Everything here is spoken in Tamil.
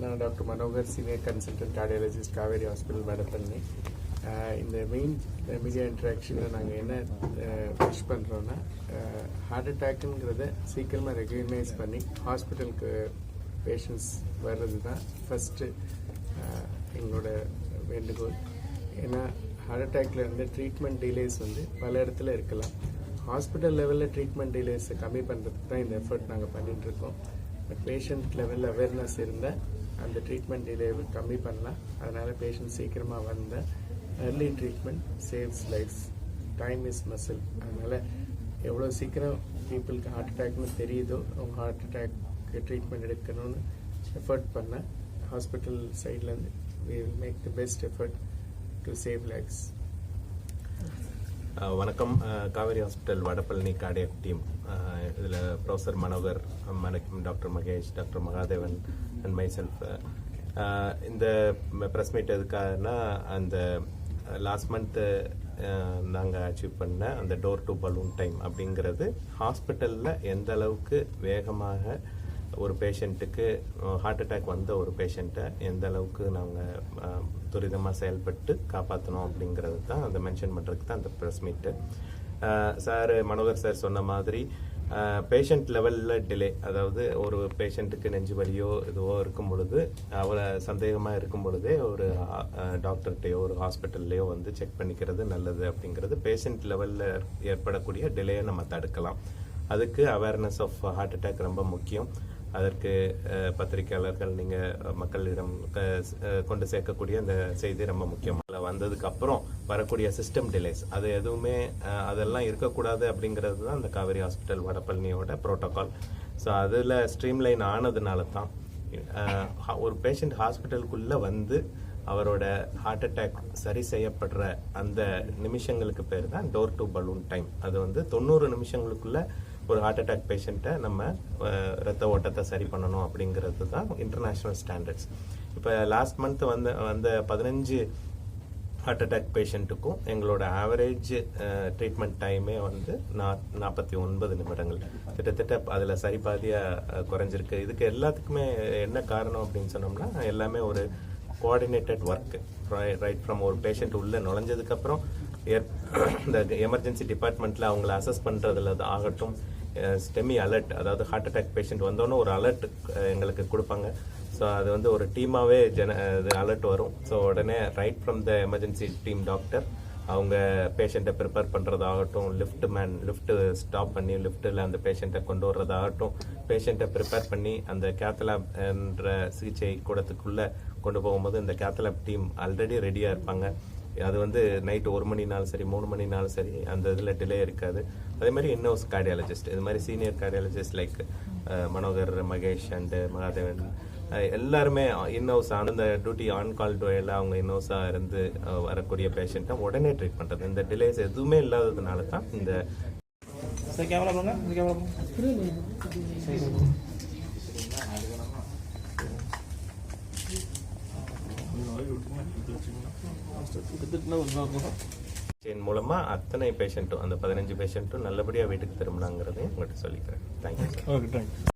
நான் doctor Manohar senior consultant cardiologist Kauvery hospital Vadapalani. இந்த மெயின் மீடியா இன்ட்ராக்ஷனில் நாங்கள் என்ன விஷ் பண்ணுறோன்னா ஹார்ட் அட்டாக்குங்கிறத சீக்கிரமாக ரெகக்னைஸ் பண்ணி ஹாஸ்பிட்டலுக்கு பேஷண்ட்ஸ் வர்றது தான் ஃபஸ்ட்டு எங்களோட வேண்டுகோள். ஏன்னா ஹார்ட் அட்டாக்ல இருந்து ட்ரீட்மெண்ட் டிலேஸ் வந்து பல இடத்துல இருக்கலாம். ஹாஸ்பிட்டல் லெவலில் ட்ரீட்மெண்ட் டிலேஸை கம்மி பண்ணுறதுக்கு தான் இந்த எஃபர்ட் நாங்கள் பண்ணிகிட்ருக்கோம் இருக்கோம். பேஷண்ட் லெவலில் அவேர்னஸ் இருந்தால் அந்த ட்ரீட்மெண்ட் டிலேவை கம்மி பண்ணலாம் அதனால் பேஷண்ட் சீக்கிரமாக வந்தால் early treatment saves lives time is muscle அதனால் எவ்வளோ சீக்கிரம் பீப்புளுக்கு ஹார்ட் அட்டாக்னு தெரியுதோ அவங்க ஹார்ட் அட்டாக் ட்ரீட்மெண்ட் எடுக்கணும்னு எஃபர்ட் பண்ண ஹாஸ்பிட்டல் சைட்லேருந்து we will make the best effort to save lives வணக்கம். Kauvery hospital Vadapalani cardiac team இதில் professor Manohar மணக்கம் doctor Mahesh doctor Mahadevan and myself இந்த ப்ரெஸ் மீட் எதுக்காகனா அந்த லாஸ்ட் மந்த்து நாங்கள் அச்சீவ் பண்ண அந்த டோர் டு பலூன் டைம் அப்படிங்கிறது ஹாஸ்பிட்டலில் எந்த அளவுக்கு வேகமாக ஒரு பேஷண்ட்டுக்கு ஹார்ட் அட்டாக் வந்த ஒரு பேஷண்ட்டை எந்த அளவுக்கு நாங்கள் துரிதமாக செயல்பட்டு காப்பாற்றணும் அப்படிங்கிறது தான் அந்த மென்ஷன் பண்ணுறதுக்கு தான் அந்த ப்ரெஸ் மீட்டு சார் மனோகர் சார் சொன்ன மாதிரி பேஷண்ட் லெவலில் டிலே அதாவது ஒரு பேஷண்ட்டுக்கு நெஞ்சு வலியோ இதுவோ இருக்கும் பொழுது அவரை சந்தேகமாக இருக்கும் பொழுதே ஒரு டாக்டர்கிட்டையோ ஒரு ஹாஸ்பிட்டல்லையோ வந்து செக் பண்ணிக்கிறது நல்லது அப்படிங்கிறது பேஷண்ட் லெவலில் ஏற்படக்கூடிய டிலேயை நம்ம தடுக்கலாம். அதுக்கு அவேர்னஸ் ஆஃப் ஹார்ட் அட்டாக் ரொம்ப முக்கியம். அதற்கு பத்திரிகையாளர்கள் நீங்கள் மக்களிடம் க- கொண்டு சேர்க்கக்கூடிய அந்த செய்தி ரொம்ப முக்கியம் அதில் வந்ததுக்கு அப்புறம் வரக்கூடிய சிஸ்டம் டிலேஸ் அது எதுவுமே அதெல்லாம் இருக்கக்கூடாது அப்படிங்கிறது தான் அந்த காவேரி ஹாஸ்பிட்டல் வடபழனியோட ப்ரோட்டோக்கால் ஸோ அதில் ஸ்ட்ரீம்லைன் ஆனதுனால தான் ஒரு பேஷண்ட் ஹாஸ்பிட்டலுக்குள்ளே வந்து அவரோட ஹார்ட் அட்டாக் சரி செய்யப்படுற அந்த நிமிஷங்களுக்கு பேர் தான் டோர் டு பலூன் டைம் அது வந்து தொண்ணூறு நிமிஷங்களுக்குள்ளே ஒரு ஹார்ட் அட்டாக் பேஷண்ட்டை நம்ம ரத்த ஓட்டத்தை சரி பண்ணணும் அப்படிங்கிறது தான் இன்டர்நேஷ்னல் ஸ்டாண்டர்ட்ஸ் இப்போ லாஸ்ட் மந்த் வந்த வந்த பதினஞ்சு ஹார்ட் அட்டாக் பேஷண்ட்டுக்கும் எங்களோட ஆவரேஜ் ட்ரீட்மெண்ட் டைமே வந்து நா- நாற்பத்தி ஒன்பது நிமிடங்கள். கிட்டத்தட்ட அதில் சரி பாதியாக குறைஞ்சிருக்கு. இதுக்கு எல்லாத்துக்குமே என்ன காரணம் அப்படின்னு சொன்னோம்னா எல்லாமே ஒரு கோஆர்டினேட்டட் ஒர்க்கு ரைட் ஃப்ரம் ஒரு பேஷண்ட் உள்ளே நுழைஞ்சதுக்கப்புறம் இந்த எமர்ஜென்சி டிபார்ட்மெண்ட்டில் அவங்கள அசஸ் பண்ணுறதுல ஆகட்டும். ஸ்டெமி அலர்ட் அதாவது ஹார்ட் அட்டாக் பேஷண்ட் வந்தோன்னே ஒரு அலர்ட் எங்களுக்கு கொடுப்பாங்க. ஸோ அது வந்து ஒரு டீமாகவே ஜன அலர்ட் வரும். ஸோ உடனே right from the emergency team doctor அவங்க பேஷண்ட்டை ப்ரிப்பேர் பண்ணுறதாகட்டும் லிஃப்ட் மேன் லிஃப்ட்டு ஸ்டாப் பண்ணி லிஃப்ட்டில் அந்த பேஷண்ட்டை கொண்டு வர்றதாகட்டும். பேஷண்ட்டை ப்ரிப்பேர் பண்ணி அந்த கேத்தலாப் என்ற சிகிச்சை கூடத்துக்குள்ளே கொண்டு போகும்போது இந்த கேத்தலாப் டீம் ஆல்ரெடி ரெடியாக இருப்பாங்க. அது வந்து நைட் ஒரு மணினாலும் சரி மூணு மணினாலும் சரி அந்த இதில் டிலே இருக்காது. அதே மாதிரி இன்னோஸ் கார்டியாலஜிஸ்ட் இது மாதிரி senior cardiologist like Manohar Mahesh and Mahadevan எல்லாருமே இன்னோஸ் அந்த டியூட்டி ஆன் கால் டோயில் அவங்க இன்னோஸாக இருந்து வரக்கூடிய பேஷண்ட்டை உடனே ட்ரீட் பண்ணுறது இந்த டிலேஸ் எதுவுமே இல்லாததுனால தான் இந்த சார் கேமரா கேமரா போங்க செயின் மூலமாக அத்தனை பேஷண்ட்டும் அந்த பதினஞ்சு பேஷண்ட்டும் நல்லபடியாக வீட்டுக்கு திரும்பினாங்கிறதையும் உங்கள்கிட்ட சொல்லிக்கிறேன். Thank you okay thank you